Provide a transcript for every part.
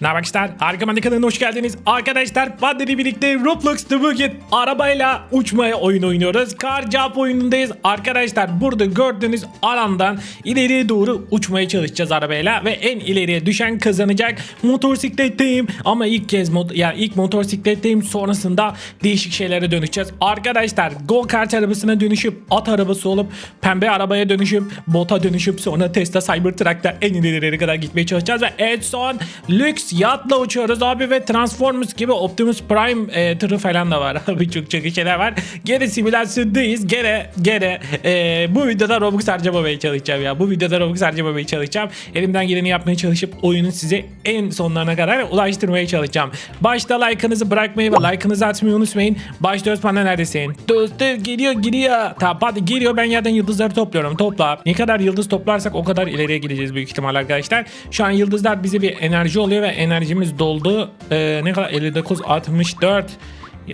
Ne haber arkadaşlar? Harika Mandi kanalına hoş geldiniz. Arkadaşlar Pandeli birlikte Roblox'ta bugün arabayla uçmaya oyun oynuyoruz. Car Jump oyunundayız. Arkadaşlar burada gördüğünüz alandan ileriye doğru uçmaya çalışacağız arabayla ve en ileriye düşen kazanacak. Motosikletteyim ama ilk kez mot yani ilk motosikletteyim sonrasında değişik şeylere dönüşeceğiz. Arkadaşlar go kart arabasına dönüşüp at arabası olup pembe arabaya dönüşüp bota dönüşüp sonra Tesla Cybertruck'ta en ileriye kadar gitmeye çalışacağız ve en son lüks yatla uçuyoruz abi ve Transformers gibi Optimus Prime e, tırı falan da var abi çok çok şeyler var. Gene simülasyondayız gene gene e, bu videoda Robux harcamamaya çalışacağım ya bu videoda Robux harcamamaya çalışacağım. Elimden geleni yapmaya çalışıp oyunun size en sonlarına kadar ulaştırmaya çalışacağım. Başta like'ınızı bırakmayı ve like'ınızı atmayı unutmayın. Başlıyoruz panda neredesin? Dostum geliyor geliyor. Tamam hadi geliyor ben yerden yıldızları topluyorum topla. Ne kadar yıldız toplarsak o kadar ileriye gideceğiz büyük ihtimal arkadaşlar. Şu an yıldızlar bize bir enerji oluyor ve enerjimiz doldu. Ee, ne kadar 59 64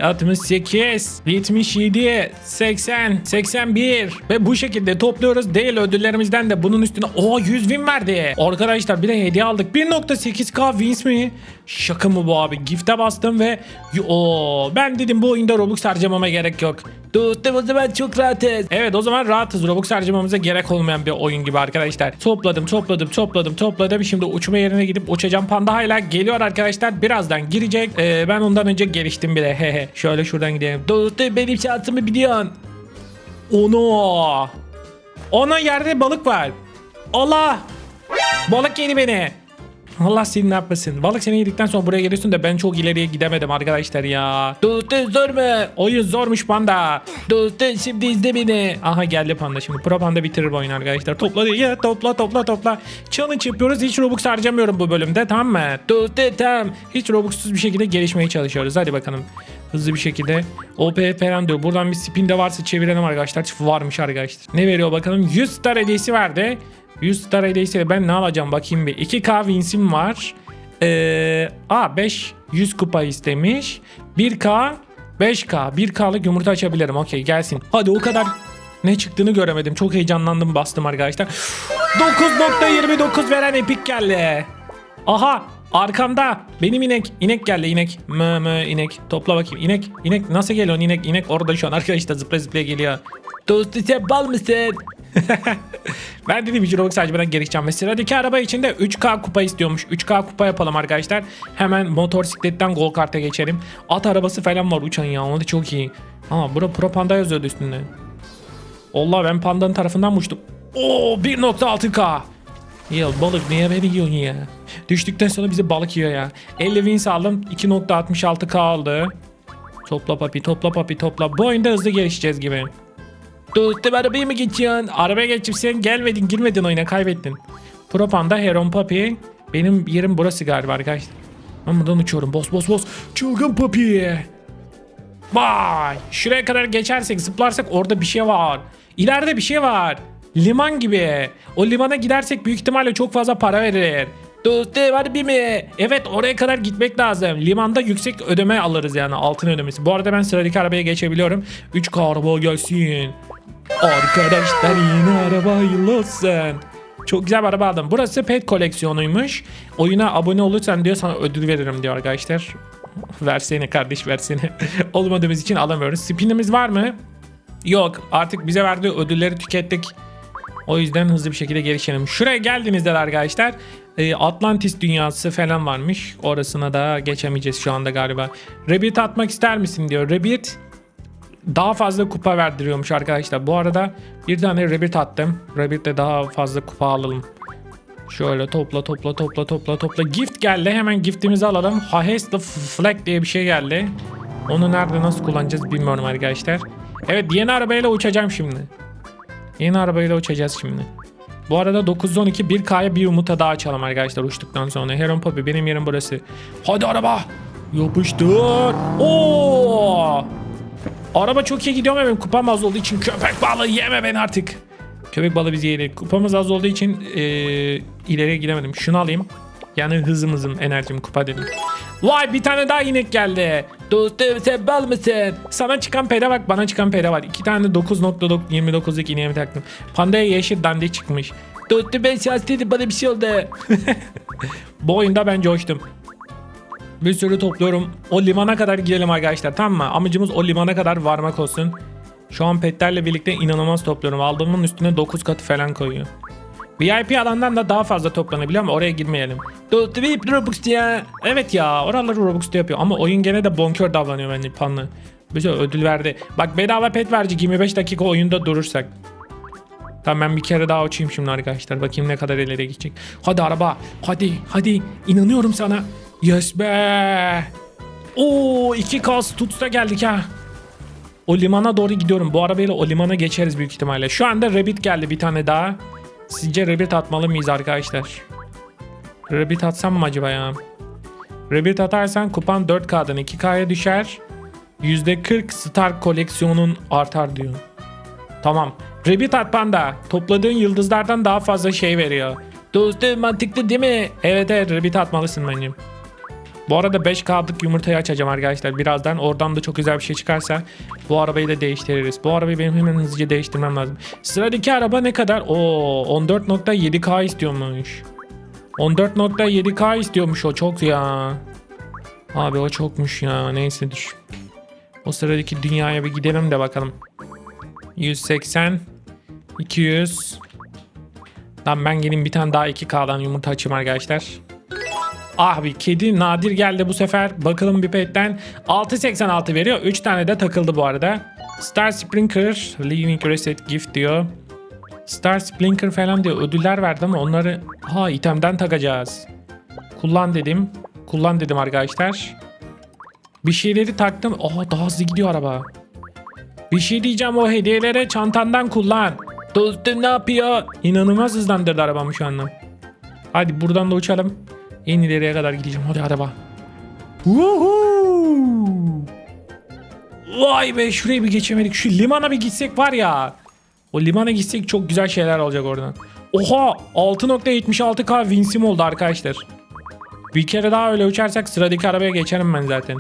68, 77, 80, 81 ve bu şekilde topluyoruz. Değil ödüllerimizden de bunun üstüne o 100 win verdi. Arkadaşlar bir de hediye aldık. 1.8k wins mi? Şaka mı bu abi? Gift'e bastım ve o ben dedim bu oyunda Robux harcamama gerek yok. Dostum o zaman çok rahatız. Evet o zaman rahatız. Robux harcamamıza gerek olmayan bir oyun gibi arkadaşlar. Topladım topladım topladım topladım. Şimdi uçma yerine gidip uçacağım. Panda hala geliyor arkadaşlar. Birazdan girecek. Ee, ben ondan önce geliştim bile. Hehe. Şöyle şuradan gidelim. Dostum benim şansımı biliyorsun. Onu. Ona yerde balık var. Allah. Balık yedi beni. Allah seni ne yapmasın. Balık seni yedikten sonra buraya geliyorsun da ben çok ileriye gidemedim arkadaşlar ya. Dostum zor mu? Oyun zormuş panda. Dostum şimdi izle beni. Aha geldi panda şimdi. Pro panda bitirir bu oyunu arkadaşlar. Topla ya topla topla topla. Challenge yapıyoruz. Hiç Robux harcamıyorum bu bölümde tamam mı? Dostum tamam. Hiç Robux'suz bir şekilde gelişmeye çalışıyoruz. Hadi bakalım. Hızlı bir şekilde. OP falan diyor. Buradan bir spin de varsa çevirelim arkadaşlar. Varmış arkadaşlar. Ne veriyor bakalım? 100 star hediyesi verdi. 100 star hediyesiyle ben ne alacağım bakayım bir. 2k winsim var. Ee, a 5 100 kupa istemiş. 1k 5k 1k'lık yumurta açabilirim. Okey gelsin. Hadi o kadar ne çıktığını göremedim. Çok heyecanlandım bastım arkadaşlar. 9.29 veren epik geldi. Aha arkamda benim inek inek geldi inek mö mö inek topla bakayım inek inek nasıl geliyor inek inek orada şu an arkadaşlar zıpla zıpla geliyor. Dostu sen bal mısın? ben dedim hiç Robux sadece gelişeceğim ve sıradaki araba için de 3K kupa istiyormuş. 3K kupa yapalım arkadaşlar. Hemen motosikletten gol karta geçelim. At arabası falan var uçan ya o da çok iyi. Aa bura Pro Panda yazıyordu üstünde. Allah ben pandanın tarafından mı uçtum? Oo 1.6K. Ya balık niye beni yiyorsun ya? Düştükten sonra bizi balık yiyor ya. 50 wins aldım 2.66k aldı. Topla papi topla papi topla. Bu oyunda hızlı gelişeceğiz gibi. Dostum arabaya mı geçiyorsun? Arabaya geçip sen gelmedin girmedin oyuna kaybettin. Pro Panda Heron Papi. Benim yerim burası galiba arkadaşlar. Ben buradan uçuyorum. Boss boss boss. Çılgın Papi. Vay. Şuraya kadar geçersek zıplarsak orada bir şey var. İleride bir şey var. Liman gibi. O limana gidersek büyük ihtimalle çok fazla para verir. Dostum harbi mi? Evet oraya kadar gitmek lazım. Limanda yüksek ödeme alırız yani altın ödemesi. Bu arada ben sıradaki arabaya geçebiliyorum. 3K araba gelsin. Arkadaşlar yeni araba hayırlı olsun. Çok güzel bir araba aldım. Burası pet koleksiyonuymuş. Oyuna abone olursan diyor sana ödül veririm diyor arkadaşlar. versene kardeş versene. Olmadığımız için alamıyoruz. Spinimiz var mı? Yok artık bize verdiği ödülleri tükettik. O yüzden hızlı bir şekilde gelişelim. Şuraya geldiğinizde de arkadaşlar e, Atlantis dünyası falan varmış. Orasına da geçemeyeceğiz şu anda galiba. Rabbit atmak ister misin diyor. Rabbit daha fazla kupa verdiriyormuş arkadaşlar. Bu arada bir tane Rabbit attım. De daha fazla kupa alalım. Şöyle topla topla topla topla topla. Gift geldi. Hemen giftimizi alalım. Hahes the Flag diye bir şey geldi. Onu nerede nasıl kullanacağız bilmiyorum arkadaşlar. Evet yeni arabayla uçacağım şimdi. Yeni arabayla uçacağız şimdi. Bu arada 912 1K'ya bir yumurta daha açalım arkadaşlar uçtuktan sonra. Heron Poppy benim yerim burası. Hadi araba. Yapıştır. Oo! Araba çok iyi gidiyor benim kupam az olduğu için köpek balığı yeme beni artık. Köpek balığı bizi yedi. Kupamız az olduğu için ee, ileriye gidemedim. Şunu alayım. Yani hızımızın enerjim kupa dedim. Vay bir tane daha inek geldi. Dostum sen bal mısın? Sana çıkan pede bak bana çıkan pede var. İki tane 9.29'luk ineğimi taktım. Pandaya yeşil dandik çıkmış. Dostum ben şanslıydım bana bir şey oldu. Bu oyunda ben coştum. Bir sürü topluyorum. O limana kadar gidelim arkadaşlar tamam mı? Amacımız o limana kadar varmak olsun. Şu an petlerle birlikte inanılmaz topluyorum. Aldığımın üstüne 9 katı falan koyuyor. VIP alandan da daha fazla toplanabiliyor ama oraya girmeyelim. Hep Robux ya. Evet ya oraları Robux'ta yapıyor ama oyun gene de bonkör davranıyor bence panlı. Bize ödül verdi. Bak bedava pet verecek 25 dakika oyunda durursak. Tamam ben bir kere daha uçayım şimdi arkadaşlar. Bakayım ne kadar ileri gidecek. Hadi araba. Hadi hadi. İnanıyorum sana. Yes be. Oo 2K tutsa geldik ha. O limana doğru gidiyorum. Bu arabayla o limana geçeriz büyük ihtimalle. Şu anda Rabbit geldi bir tane daha. Sizce Rabbit atmalı mıyız arkadaşlar? Rabbit atsam mı acaba ya? Rabbit atarsan kupan 4K'dan 2K'ya düşer. %40 star koleksiyonun artar diyor. Tamam. Rabbit at panda. Topladığın yıldızlardan daha fazla şey veriyor. Dostum mantıklı değil mi? Evet evet Rabbit atmalısın bence. Bu arada 5K'lık yumurtayı açacağım arkadaşlar. Birazdan oradan da çok güzel bir şey çıkarsa bu arabayı da değiştiririz. Bu arabayı benim hemen hızlıca değiştirmem lazım. Sıradaki araba ne kadar? Oo 14.7K istiyormuş. 14.7K istiyormuş o çok ya. Abi o çokmuş ya. Neyse düş. O sıradaki dünyaya bir gidelim de bakalım. 180 200 Lan ben gelin bir tane daha 2K'dan yumurta açayım arkadaşlar. Ah bir kedi nadir geldi bu sefer. Bakalım bir petten. 6.86 veriyor. 3 tane de takıldı bu arada. Star Sprinkler, Living Reset Gift diyor. Star Sprinkler falan diyor. Ödüller verdi ama onları ha itemden takacağız. Kullan dedim. Kullan dedim arkadaşlar. Bir şeyleri taktım. Aa daha hızlı gidiyor araba. Bir şey diyeceğim o hediyelere çantandan kullan. Dostum ne yapıyor? İnanılmaz hızlandırdı arabamı şu anda. Hadi buradan da uçalım. En ileriye kadar gideceğim. Hadi araba. Woohoo! Vay be şuraya bir geçemedik. Şu limana bir gitsek var ya. O limana gitsek çok güzel şeyler olacak oradan. Oha 6.76k vinsim oldu arkadaşlar. Bir kere daha öyle uçarsak sıradaki arabaya geçerim ben zaten.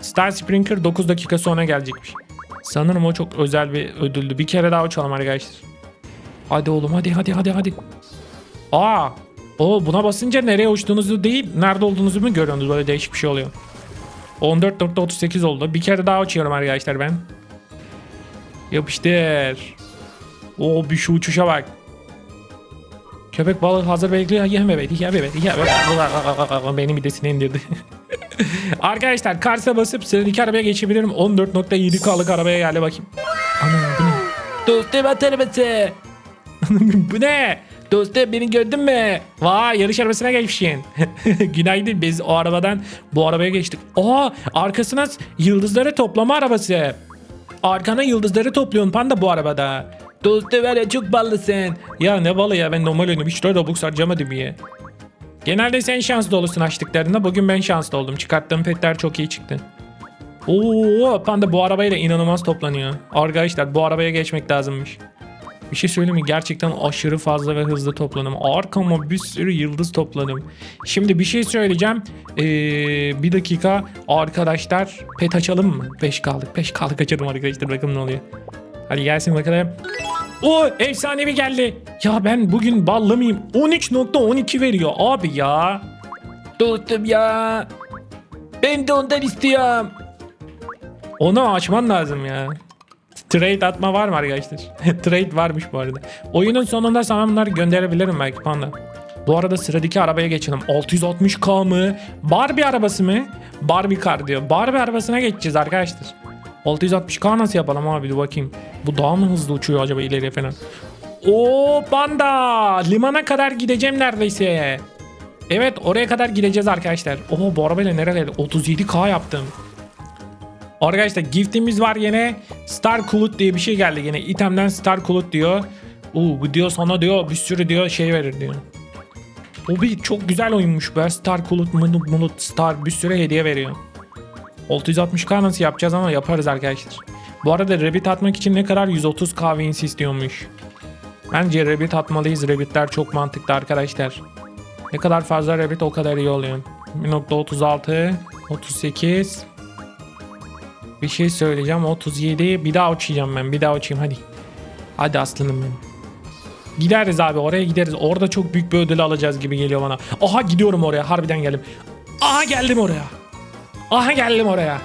Star Sprinkler 9 dakika sonra gelecekmiş. Sanırım o çok özel bir ödüldü. Bir kere daha uçalım arkadaşlar. Hadi oğlum hadi hadi hadi hadi. Aa o buna basınca nereye uçtuğunuzu değil, nerede olduğunuzu mu görüyorsunuz? Böyle değişik bir şey oluyor. 14.38 oldu. Bir kere daha uçuyorum arkadaşlar ben. Yapıştır. Oo bir şu uçuşa bak. Köpek balığı hazır bekliyor. Yeme beni, yeme beni, yeme beni. Beni midesine indirdi. arkadaşlar karsa basıp sıradaki arabaya geçebilirim. 14.7K'lık arabaya geldi bakayım. Ana bu ne? Dostum at arabası. bu ne? Dostum beni gördün mü? Vay yarış arabasına geçmişsin. Günaydın biz o arabadan bu arabaya geçtik. Aa arkasına yıldızları toplama arabası. Arkana yıldızları topluyorsun panda bu arabada. Dostum ya çok ballısın. Ya ne balı ya ben normal oyunu hiç Robux harcamadım ya. Genelde sen şanslı olursun açtıklarında. Bugün ben şanslı oldum. Çıkarttığım petler çok iyi çıktı. Oo panda bu arabayla inanılmaz toplanıyor. Arkadaşlar bu arabaya geçmek lazımmış. Bir şey söyleyeyim mi? Gerçekten aşırı fazla ve hızlı topladım. Arkama bir sürü yıldız topladım. Şimdi bir şey söyleyeceğim. Ee, bir dakika arkadaşlar pet açalım mı? 5K'lık 5K'lık açalım arkadaşlar bakalım ne oluyor. Hadi gelsin bakalım. O efsanevi geldi. Ya ben bugün ballı mıyım? 13.12 veriyor abi ya. Dostum ya. Ben de ondan istiyorum. Onu açman lazım ya. Trade atma var mı arkadaşlar? Trade varmış bu arada. Oyunun sonunda sana bunları gönderebilirim belki panda. Bu arada sıradaki arabaya geçelim. 660k mı? Barbie arabası mı? Barbie car diyor. Barbie arabasına geçeceğiz arkadaşlar. 660k nasıl yapalım abi dur bakayım. Bu daha mı hızlı uçuyor acaba ileriye falan? Oo panda! Limana kadar gideceğim neredeyse. Evet oraya kadar gideceğiz arkadaşlar. Oo bu arabayla nereye 37k yaptım. Arkadaşlar giftimiz var yine. Star Kulut diye bir şey geldi yine. İtemden Star Kulut diyor. Oo bu diyor sana diyor bir sürü diyor şey verir diyor. O bir çok güzel oyunmuş be. Star Kulut, Mulut, Mulut, Star bir sürü hediye veriyor. 660k nasıl yapacağız ama yaparız arkadaşlar. Bu arada Rabbit atmak için ne kadar 130k wins istiyormuş. Bence Rabbit atmalıyız. Rabbitler çok mantıklı arkadaşlar. Ne kadar fazla Rabbit o kadar iyi oluyor. 1.36 38 bir şey söyleyeceğim 37 bir daha uçacağım ben bir daha uçayım hadi. Hadi aslanım benim. Gideriz abi oraya gideriz. Orada çok büyük bir ödül alacağız gibi geliyor bana. Aha gidiyorum oraya harbiden geldim. Aha geldim oraya. Aha geldim oraya.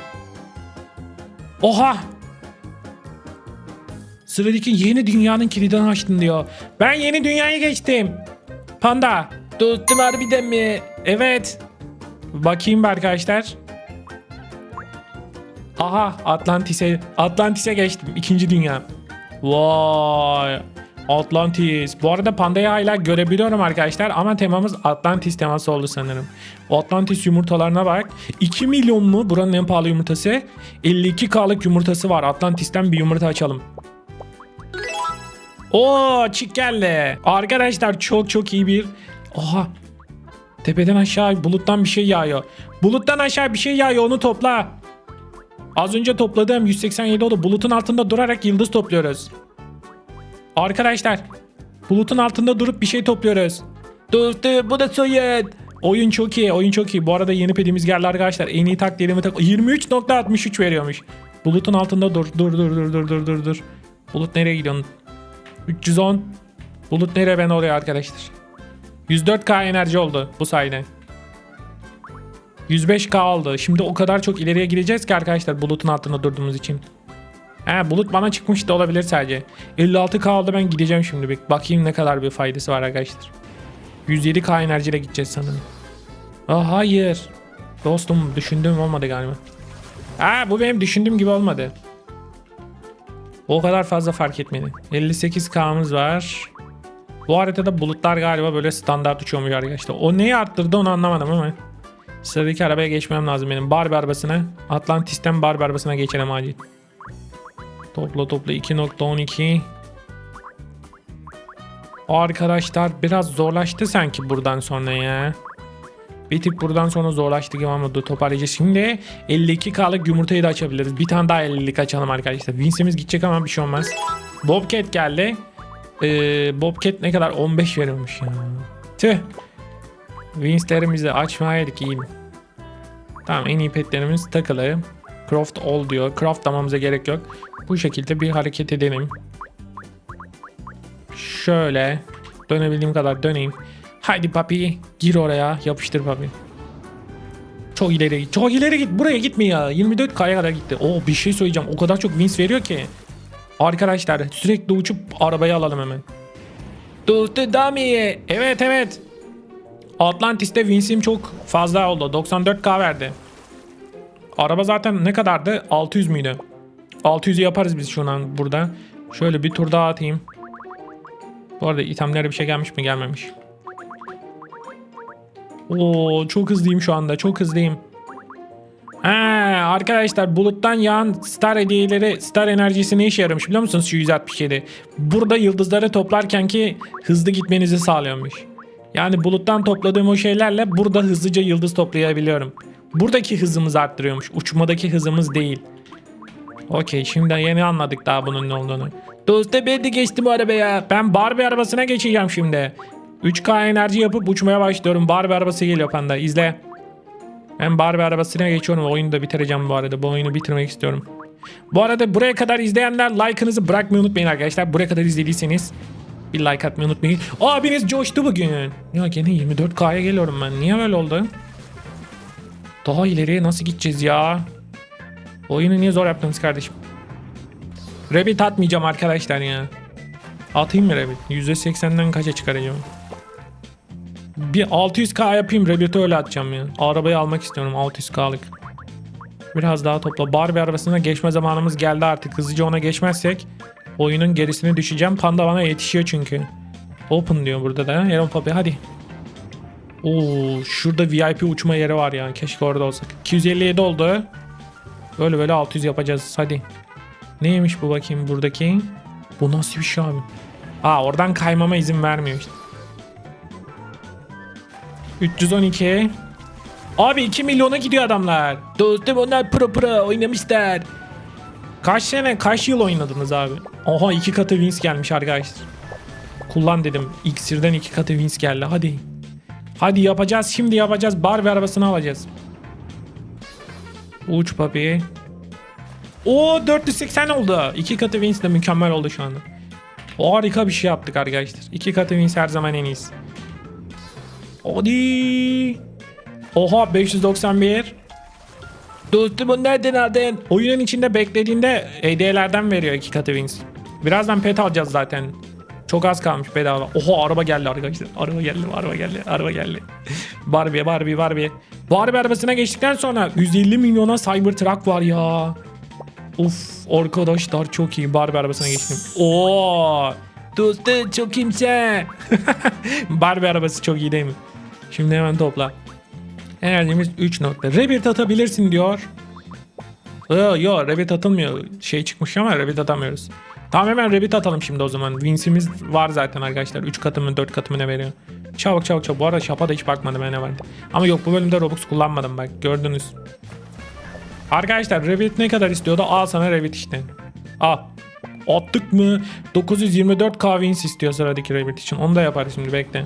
Oha. Sıradaki yeni dünyanın kilidini açtın diyor. Ben yeni dünyaya geçtim. Panda. Dostum harbiden mi? Evet. Bakayım bir arkadaşlar. Aha Atlantis'e Atlantis'e geçtim. İkinci dünya. Vay. Atlantis. Bu arada pandayı hala görebiliyorum arkadaşlar ama temamız Atlantis teması oldu sanırım. Atlantis yumurtalarına bak. 2 milyon mu buranın en pahalı yumurtası? 52K'lık yumurtası var. Atlantis'ten bir yumurta açalım. Oo çık geldi. Arkadaşlar çok çok iyi bir... Oha. Tepeden aşağı buluttan bir şey yağıyor. Buluttan aşağı bir şey yağıyor onu topla. Az önce topladığım 187 oldu. Bulutun altında durarak yıldız topluyoruz. Arkadaşlar bulutun altında durup bir şey topluyoruz. Dostum bu da soyut. Oyun çok iyi. Oyun çok iyi. Bu arada yeni pedimiz geldi arkadaşlar. En iyi taktiğimi tak 23.63 veriyormuş. Bulutun altında dur. Dur dur dur dur dur dur dur. Bulut nereye gidiyorsun? 310. Bulut nereye ben oraya arkadaşlar. 104k enerji oldu bu sayede. 105k oldu. Şimdi o kadar çok ileriye gideceğiz ki arkadaşlar bulutun altında durduğumuz için. He bulut bana çıkmış da olabilir sadece. 56k oldu ben gideceğim şimdi. Bir bakayım ne kadar bir faydası var arkadaşlar. 107k enerjiyle gideceğiz sanırım. Aa, hayır. Dostum düşündüğüm olmadı galiba. Aa bu benim düşündüğüm gibi olmadı. O kadar fazla fark etmedi. 58k'mız var. Bu haritada bulutlar galiba böyle standart uçuyormuş arkadaşlar. O neyi arttırdı onu anlamadım ama. Sıradaki arabaya geçmem lazım benim. Barbie arabasına. Atlantis'ten Barbie arabasına geçelim acil. Topla topla 2.12. Arkadaşlar biraz zorlaştı sanki buradan sonra ya. Bir tık buradan sonra zorlaştı gibi ama toparlayacağız. Şimdi 52k'lık yumurtayı da açabiliriz. Bir tane daha 50'lik açalım arkadaşlar. Vince'imiz gidecek ama bir şey olmaz. Bobcat geldi. Ee, Bobcat ne kadar? 15 veriyormuş ya. Tüh. Vince'lerimizi açmayaydık iyi. Tamam en iyi petlerimiz takılı. Craft all diyor. Craftlamamıza gerek yok. Bu şekilde bir hareket edelim. Şöyle dönebildiğim kadar döneyim. Haydi papi gir oraya yapıştır papi. Çok ileri git. Çok ileri git. Buraya gitme ya. 24K'ya kadar gitti. Oo bir şey söyleyeceğim. O kadar çok wins veriyor ki. Arkadaşlar sürekli uçup arabayı alalım hemen. Dostu Dami. Evet evet. Atlantis'te wins'im çok fazla oldu. 94K verdi. Araba zaten ne kadardı? 600 müydü? 600'ü yaparız biz şu an burada. Şöyle bir tur daha atayım. Bu arada itemlere bir şey gelmiş mi? Gelmemiş. Oo çok hızlıyım şu anda. Çok hızlıyım. Ha, arkadaşlar buluttan yağan star hediyeleri star enerjisi ne işe yaramış biliyor musunuz şu 167? Burada yıldızları toplarken ki hızlı gitmenizi sağlıyormuş. Yani buluttan topladığım o şeylerle burada hızlıca yıldız toplayabiliyorum. Buradaki hızımız arttırıyormuş. Uçmadaki hızımız değil. Okey şimdi yeni anladık daha bunun ne olduğunu. Dosta ben de geçtim o arabaya. Ben Barbie arabasına geçeceğim şimdi. 3K enerji yapıp uçmaya başlıyorum. Barbie arabası geliyor panda. İzle. Ben Barbie arabasına geçiyorum. Oyunu da bitireceğim bu arada. Bu oyunu bitirmek istiyorum. Bu arada buraya kadar izleyenler like'ınızı bırakmayı unutmayın arkadaşlar. Buraya kadar izlediyseniz bir like atmayı unutmayın. Abiniz coştu bugün. Ya gene 24K'ya geliyorum ben. Niye böyle oldu? Daha ileriye nasıl gideceğiz ya? Oyunu niye zor yaptınız kardeşim? Rabbit atmayacağım arkadaşlar ya. Atayım mı Rabbit? %80'den kaça çıkaracağım? Bir 600k yapayım Rabbit'i öyle atacağım ya. Arabayı almak istiyorum 600k'lık. Biraz daha topla. Barbie arabasına geçme zamanımız geldi artık. Hızlıca ona geçmezsek oyunun gerisine düşeceğim. Panda bana yetişiyor çünkü. Open diyor burada da. Aaron Papi hadi. Oo, şurada VIP uçma yeri var ya. Keşke orada olsak. 257 oldu. Böyle böyle 600 yapacağız. Hadi. Neymiş bu bakayım buradaki? Bu nasıl bir şey abi? Aa oradan kaymama izin vermiyor işte. 312. Abi 2 milyona gidiyor adamlar. Dostum onlar pro pro oynamışlar. Kaç sene kaç yıl oynadınız abi? Oha iki katı wins gelmiş arkadaşlar. Kullan dedim. İksirden iki katı wins geldi. Hadi. Hadi yapacağız. Şimdi yapacağız. Barbie arabasını alacağız. Uç papi. O 480 oldu. İki katı wins de mükemmel oldu şu anda. Harika bir şey yaptık arkadaşlar. İki katı wins her zaman en iyisi. Hadi. Oha 591. Dostum onu nereden aldın? Oyunun içinde beklediğinde hediyelerden veriyor iki katı wins. Birazdan pet alacağız zaten. Çok az kalmış bedava. Oho araba geldi arkadaşlar. Araba geldi, araba geldi, araba geldi. Barbie, Barbie, Barbie. Barbie arabasına geçtikten sonra 150 milyona Cybertruck var ya. Uf arkadaşlar çok iyi. Barbie arabasına geçtim. Oo. Dostum çok kimse. Barbie arabası çok iyi değil mi? Şimdi hemen topla. Enerjimiz 3 nokta. Rabbit atabilirsin diyor. Yo, yo Rabbit atılmıyor. Şey çıkmış ama Rabbit atamıyoruz. Tamam hemen Rabbit atalım şimdi o zaman. Wins'imiz var zaten arkadaşlar. 3 katı mı 4 katı ne veriyor. Çabuk çabuk çabuk. Bu arada şapa da hiç bakmadım ne vardı. Ama yok bu bölümde Robux kullanmadım bak gördünüz. Arkadaşlar Rabbit ne kadar istiyordu? Al sana Rabbit işte. Al. Attık mı? 924k wins istiyor sıradaki Rabbit için. Onu da yaparız şimdi bekle.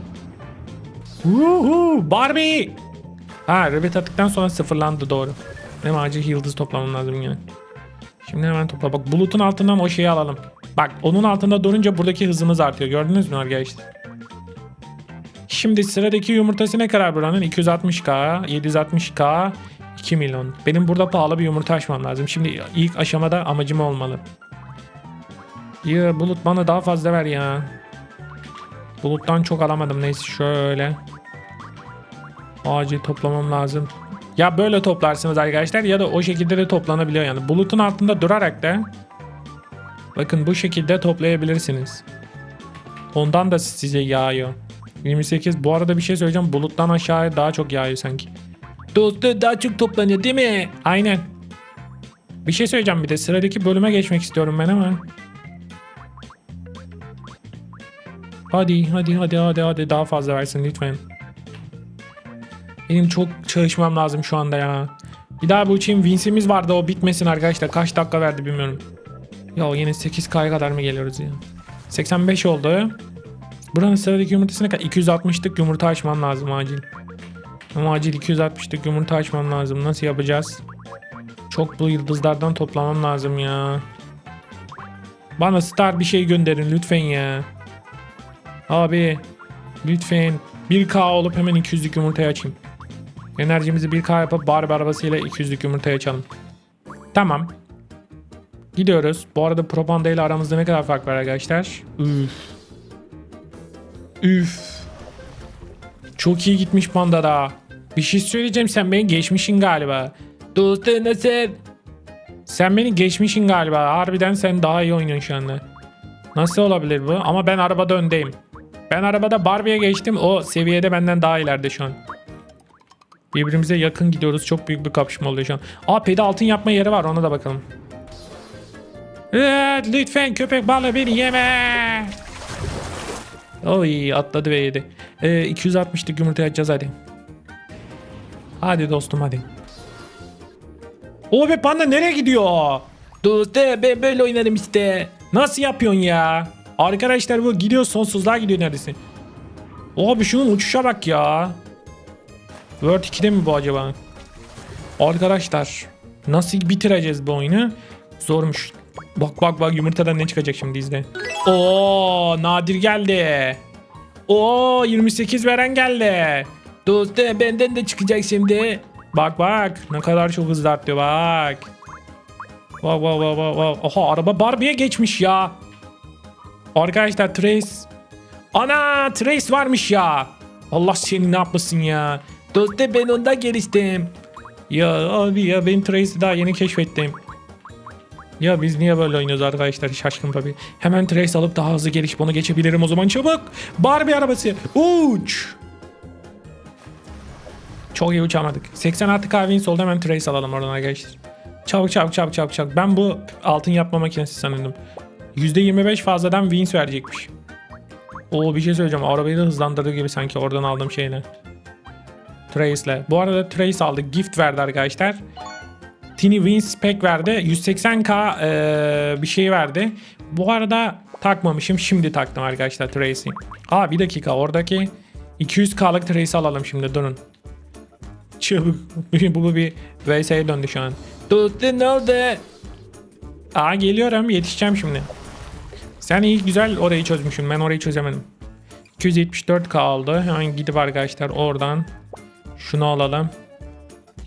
Woohoo! Barbie! Ha Rabbit attıktan sonra sıfırlandı doğru. Benim acil yıldız toplamam lazım yine. Şimdi hemen topla. Bak bulutun altından o şeyi alalım. Bak onun altında durunca buradaki hızımız artıyor. Gördünüz mü arkadaşlar? Şimdi sıradaki yumurtası ne kadar buranın? 260k, 760k, 2 milyon. Benim burada pahalı bir yumurta açmam lazım. Şimdi ilk aşamada amacım olmalı. Ya bulut bana daha fazla ver ya. Buluttan çok alamadım. Neyse şöyle. Acil toplamam lazım. Ya böyle toplarsınız arkadaşlar ya da o şekilde de toplanabiliyor yani. Bulutun altında durarak da bakın bu şekilde toplayabilirsiniz. Ondan da size yağıyor. 28 bu arada bir şey söyleyeceğim. Buluttan aşağıya daha çok yağıyor sanki. Dostu daha çok toplanıyor değil mi? Aynen. Bir şey söyleyeceğim bir de sıradaki bölüme geçmek istiyorum ben ama. Hadi hadi hadi hadi hadi daha fazla versin lütfen. Benim çok çalışmam lazım şu anda ya. Bir daha bu için Vince'imiz vardı o bitmesin arkadaşlar. Kaç dakika verdi bilmiyorum. Ya yine 8K'ya kadar mı geliyoruz ya? 85 oldu. Buranın sıradaki yumurtası ne kadar? 260'lık yumurta açmam lazım acil. Ama acil 260'lık yumurta açmam lazım. Nasıl yapacağız? Çok bu yıldızlardan toplamam lazım ya. Bana star bir şey gönderin lütfen ya. Abi lütfen 1K olup hemen 200'lük yumurtayı açayım. Enerjimizi 1K yapıp Barbie arabasıyla 200'lük yumurtayı açalım. Tamam. Gidiyoruz. Bu arada Propanda ile aramızda ne kadar fark var arkadaşlar? Üf. Üf. Çok iyi gitmiş Panda da. Bir şey söyleyeceğim sen beni geçmişin galiba. Dostum nasıl? Sen beni geçmişin galiba. Harbiden sen daha iyi oynuyorsun şu anda. Nasıl olabilir bu? Ama ben arabada öndeyim. Ben arabada Barbie'ye geçtim. O seviyede benden daha ileride şu an. Birbirimize yakın gidiyoruz. Çok büyük bir kapışma oluyor şu an. Aa pedi altın yapma yeri var. Ona da bakalım. Evet, lütfen köpek balığı beni yeme. Oy atladı ve yedi. Ee, 260'lık yumurta açacağız hadi. Hadi dostum hadi. O be panda nereye gidiyor? Dostum ben böyle oynarım işte. Nasıl yapıyorsun ya? Arkadaşlar bu gidiyor sonsuzluğa gidiyor neredeyse. Abi şunun uçuşa bak ya. World 2'de mi bu acaba? Arkadaşlar nasıl bitireceğiz bu oyunu? Zormuş. Bak bak bak yumurtadan ne çıkacak şimdi izle. Oo nadir geldi. Oo 28 veren geldi. Dostum benden de çıkacak şimdi. Bak bak ne kadar çok hızlı arttı bak. Bak bak bak bak. bak. Oha araba Barbie'ye geçmiş ya. Arkadaşlar Trace. Ana Trace varmış ya. Allah seni ne yapmasın ya. Dostum ben ondan geliştim. Ya abi ya benim Trace'i daha yeni keşfettim. Ya biz niye böyle oynuyoruz arkadaşlar şaşkın tabii. Hemen Trace alıp daha hızlı gelişip onu geçebilirim o zaman çabuk. Barbie arabası uç. Çok iyi uçamadık. 86 kahvin solda hemen Trace alalım oradan arkadaşlar. Çabuk çabuk çabuk çabuk çabuk. Ben bu altın yapma makinesi sanırdım. %25 fazladan wins verecekmiş. Oo bir şey söyleyeceğim. Arabayı da hızlandırdığı gibi sanki oradan aldığım şeyle. Trace'le. Bu arada Trace aldık. Gift verdi arkadaşlar. Tiny Wins pack verdi. 180k eee, bir şey verdi. Bu arada takmamışım. Şimdi taktım arkadaşlar Trace'i. Aa bir dakika oradaki 200k'lık Trace'i alalım şimdi durun. Çabuk. bu, bu bir VS'ye döndü şu an. Dostum ne oldu? Aa geliyorum yetişeceğim şimdi. Sen iyi güzel orayı çözmüşsün. Ben orayı çözemedim. 274k aldı. Hemen gidip arkadaşlar oradan şunu alalım.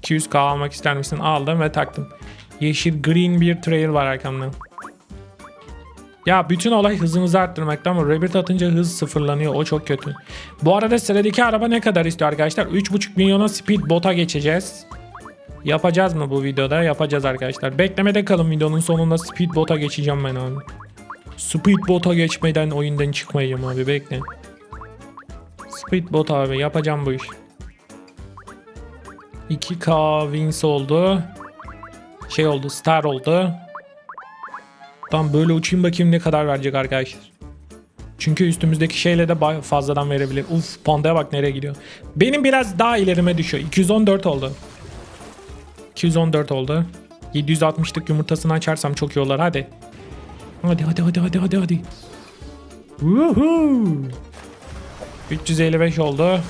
200k almak ister misin? Aldım ve taktım. Yeşil green bir trail var arkamda. Ya bütün olay hızınızı arttırmakta ama Rabbit atınca hız sıfırlanıyor. O çok kötü. Bu arada sıradaki araba ne kadar istiyor arkadaşlar? 3.5 milyona speedbot'a geçeceğiz. Yapacağız mı bu videoda? Yapacağız arkadaşlar. Beklemede kalın videonun sonunda speedbot'a geçeceğim ben abi. Speedbot'a geçmeden oyundan çıkmayacağım abi bekle. Speedbot abi yapacağım bu iş. 2K wins oldu. Şey oldu star oldu. Tam böyle uçayım bakayım ne kadar verecek arkadaşlar. Çünkü üstümüzdeki şeyle de fazladan verebilir. Uf pandaya bak nereye gidiyor. Benim biraz daha ilerime düşüyor. 214 oldu. 214 oldu. 760'lık yumurtasını açarsam çok iyi olur hadi. Hadi hadi hadi hadi hadi hadi. Woohoo! 355 oldu.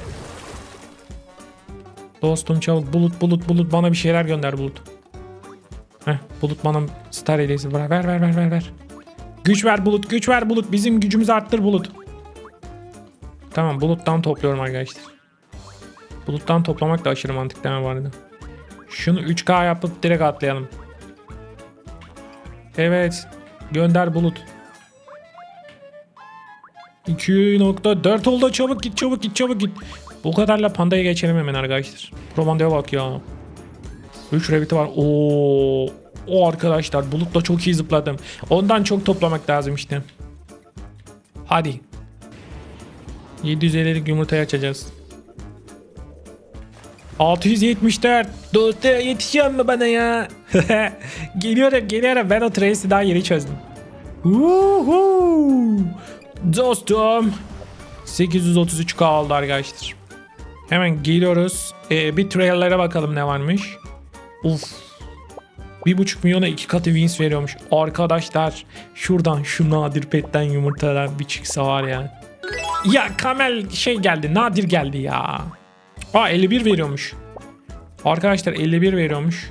Dostum çabuk bulut bulut bulut bana bir şeyler gönder bulut. Heh, bulut bana star hediyesi ver ver ver ver ver. Güç ver bulut güç ver bulut bizim gücümüzü arttır bulut. Tamam buluttan topluyorum arkadaşlar. Buluttan toplamak da aşırı mantıklı bu arada. Şunu 3K yapıp direkt atlayalım. Evet. Gönder bulut. 2.4 oldu çabuk git çabuk git çabuk git. Bu kadarla pandaya geçelim hemen arkadaşlar. Promandaya bak ya. 3 rabbit'i var. Oo. O arkadaşlar bulutla çok iyi zıpladım. Ondan çok toplamak lazım işte. Hadi. 750'lik yumurtayı açacağız. 674. Dostu yetişiyor mu bana ya? geliyorum geliyorum. Ben o Trace'i daha yeni çözdüm. Woohoo! Dostum. 833k aldı arkadaşlar. Hemen geliyoruz. Ee, bir trail'lere bakalım ne varmış. Uf. 1.5 milyona iki katı wins veriyormuş. Arkadaşlar şuradan şu nadir petten yumurtalar bir çıksa var ya. Ya Kamel şey geldi nadir geldi ya. Aa 51 veriyormuş. Arkadaşlar 51 veriyormuş.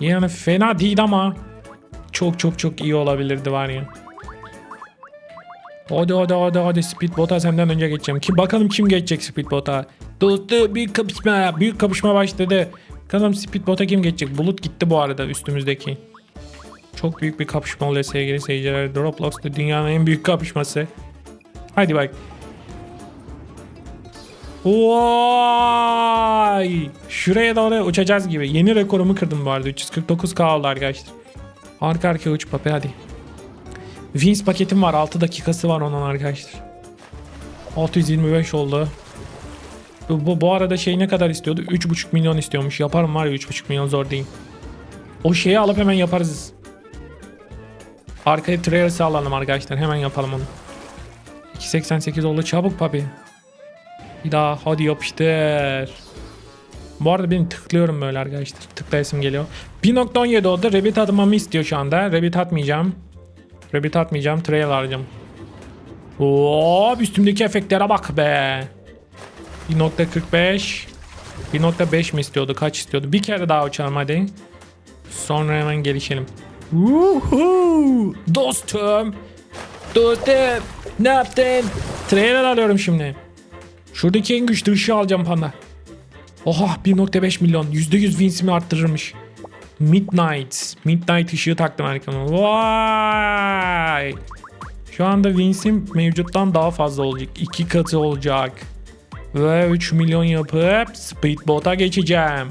Yani fena değil ama çok çok çok iyi olabilirdi var ya. Hadi hadi hadi hadi Speedbot'a senden önce geçeceğim. Ki bakalım kim geçecek Speedbot'a. Dostu büyük kapışma büyük kapışma başladı. Bakalım Speedbot'a kim geçecek? Bulut gitti bu arada üstümüzdeki. Çok büyük bir kapışma oluyor sevgili seyirciler. Roblox'ta dünyanın en büyük kapışması. Hadi bak. Vay! Şuraya doğru uçacağız gibi. Yeni rekorumu kırdım bu arada. 349k oldu arkadaşlar. Arka arkaya uç papi hadi. Wins paketim var. 6 dakikası var onun arkadaşlar. 625 oldu. Bu, bu, arada şey ne kadar istiyordu? 3,5 milyon istiyormuş. Yaparım var ya 3,5 milyon zor değil. O şeyi alıp hemen yaparız. Arkaya trailer'sı alalım arkadaşlar. Hemen yapalım onu. 2.88 oldu. Çabuk papi. Bir daha hadi yapıştır. Bu arada benim tıklıyorum böyle arkadaşlar. Tıklayasım geliyor. 1.17 oldu. Rabbit atmamı istiyor şu anda. Rabbit atmayacağım. Rabbit atmayacağım. Trail arayacağım. Hop üstümdeki efektlere bak be. 1.45 1.5 mi istiyordu? Kaç istiyordu? Bir kere daha uçalım hadi. Sonra hemen gelişelim. Woohoo! Dostum. Dostum. Ne yaptın? Trailer alıyorum şimdi. Şuradaki en güçlü ışığı alacağım panda. Oha 1.5 milyon. %100 winsimi arttırırmış. Midnight. Midnight ışığı taktım arkama. Vay. Şu anda winsim mevcuttan daha fazla olacak. 2 katı olacak. Ve 3 milyon yapıp speedbot'a geçeceğim.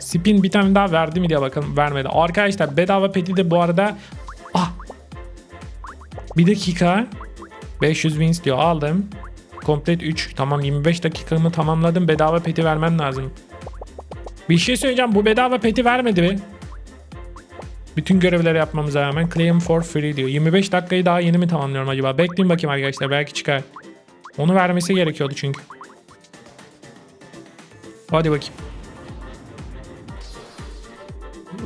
Spin bir tane daha verdi mi diye bakalım. Vermedi. Arkadaşlar bedava peti de bu arada ah bir dakika 500 wins diyor aldım. Komplet 3 tamam 25 dakikamı tamamladım bedava peti vermen lazım. Bir şey söyleyeceğim bu bedava peti vermedi mi? Bütün görevleri yapmamıza rağmen claim for free diyor. 25 dakikayı daha yeni mi tamamlıyorum acaba? Bekleyin bakayım arkadaşlar belki çıkar. Onu vermesi gerekiyordu çünkü. Hadi bakayım.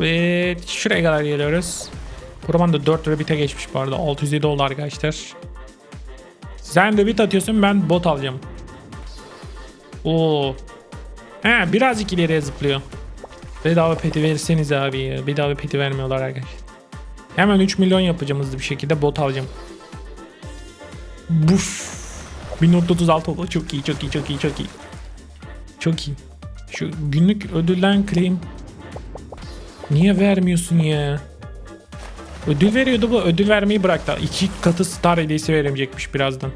Ve şuraya kadar geliyoruz. Buradan da 4 rabbit'e geçmiş bu arada. 607 oldu arkadaşlar. Sen rabbit atıyorsun ben bot alacağım. Oo. He birazcık ileriye zıplıyor. Bedava peti verirseniz abi. Bedava peti vermiyorlar arkadaşlar. Hemen 3 milyon yapacağım hızlı bir şekilde bot alacağım. Buf. 1.36 oldu. Çok iyi, çok iyi, çok iyi, çok iyi. Çok iyi. Şu günlük ödülden claim. Niye vermiyorsun ya? Ödül veriyordu bu. Ödül vermeyi bıraktı. İki katı star hediyesi veremeyecekmiş birazdan.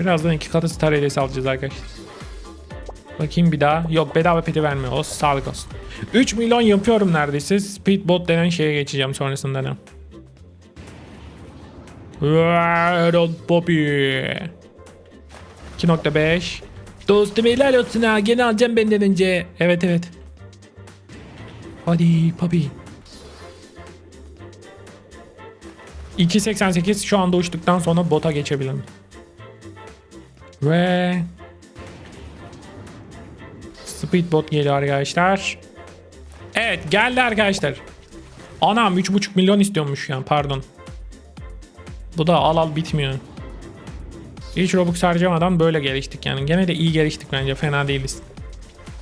Birazdan iki katı star hediyesi alacağız arkadaşlar. Bakayım bir daha. Yok bedava peti vermiyor. O sağlık olsun. 3 milyon yapıyorum neredeyse. Speedbot denen şeye geçeceğim sonrasında? Erol Poppy. 2.5 Dostum helal olsun ha. Gene alacağım benden önce. Evet evet. Hadi Poppy. 2.88 şu anda uçtuktan sonra bota geçebilirim. Ve Speedbot geliyor arkadaşlar. Evet geldi arkadaşlar. Anam 3.5 milyon istiyormuş yani pardon. Bu da al al bitmiyor. Hiç Robux harcamadan böyle geliştik yani. Gene de iyi geliştik bence fena değiliz.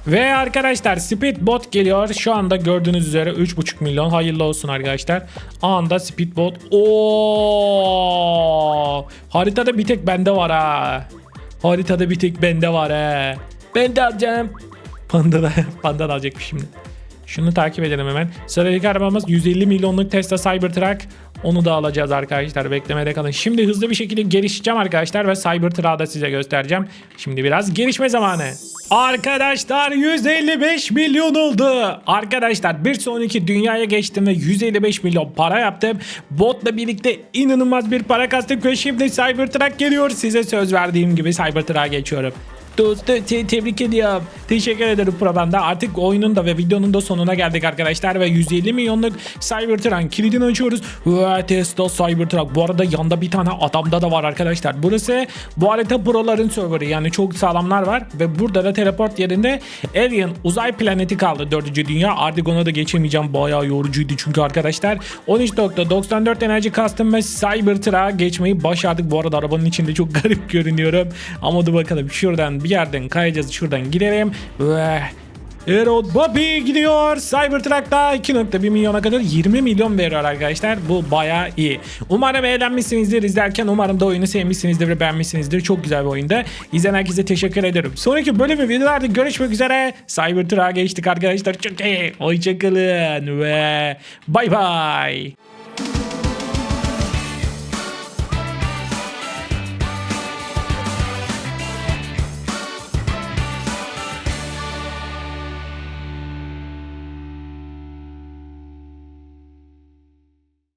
Ve arkadaşlar Speedbot geliyor. Şu anda gördüğünüz üzere 3.5 milyon. Hayırlı olsun arkadaşlar. Anda Speedbot. Oo! Haritada bir tek bende var ha. Haritada bir tek bende var ha. Ben de alacağım. Panda da, Panda da alacakmış şimdi. Şunu takip edelim hemen. Sıradaki arabamız 150 milyonluk Tesla Cybertruck. Onu da alacağız arkadaşlar. Beklemede kalın. Şimdi hızlı bir şekilde gelişeceğim arkadaşlar ve Cybertruck'ı da size göstereceğim. Şimdi biraz gelişme zamanı. Arkadaşlar 155 milyon oldu. Arkadaşlar bir sonraki dünyaya geçtim ve 155 milyon para yaptım. Botla birlikte inanılmaz bir para kastık ve şimdi Cybertruck geliyor. Size söz verdiğim gibi Cybertruck'a geçiyorum. Dostum te- tebrik ediyorum. Teşekkür ederim Probanda. Artık oyunun da ve videonun da sonuna geldik arkadaşlar. Ve 150 milyonluk Cybertruck kilidini açıyoruz. Ve Tesla Cybertruck. Bu arada yanda bir tane adamda da var arkadaşlar. Burası bu harita proların serverı. Yani çok sağlamlar var. Ve burada da teleport yerinde Alien uzay planeti kaldı. Dördüncü dünya. Artık ona da geçemeyeceğim. Bayağı yorucuydu çünkü arkadaşlar. 13.94 enerji kastım ve Cybertruck'a geçmeyi başardık. Bu arada arabanın içinde çok garip görünüyorum. Ama dur bakalım şuradan bir yerden kayacağız. Şuradan gidelim. Ve Erol Bobby gidiyor. Cybertruck'ta 2.1 milyona kadar 20 milyon veriyor arkadaşlar. Bu baya iyi. Umarım eğlenmişsinizdir izlerken. Umarım da oyunu sevmişsinizdir ve beğenmişsinizdir. Çok güzel bir oyunda. İzleyen herkese teşekkür ederim. Sonraki bölüm ve videolarda görüşmek üzere. Cybertruck'a geçtik arkadaşlar. Çok iyi. Hoşçakalın ve bay bay.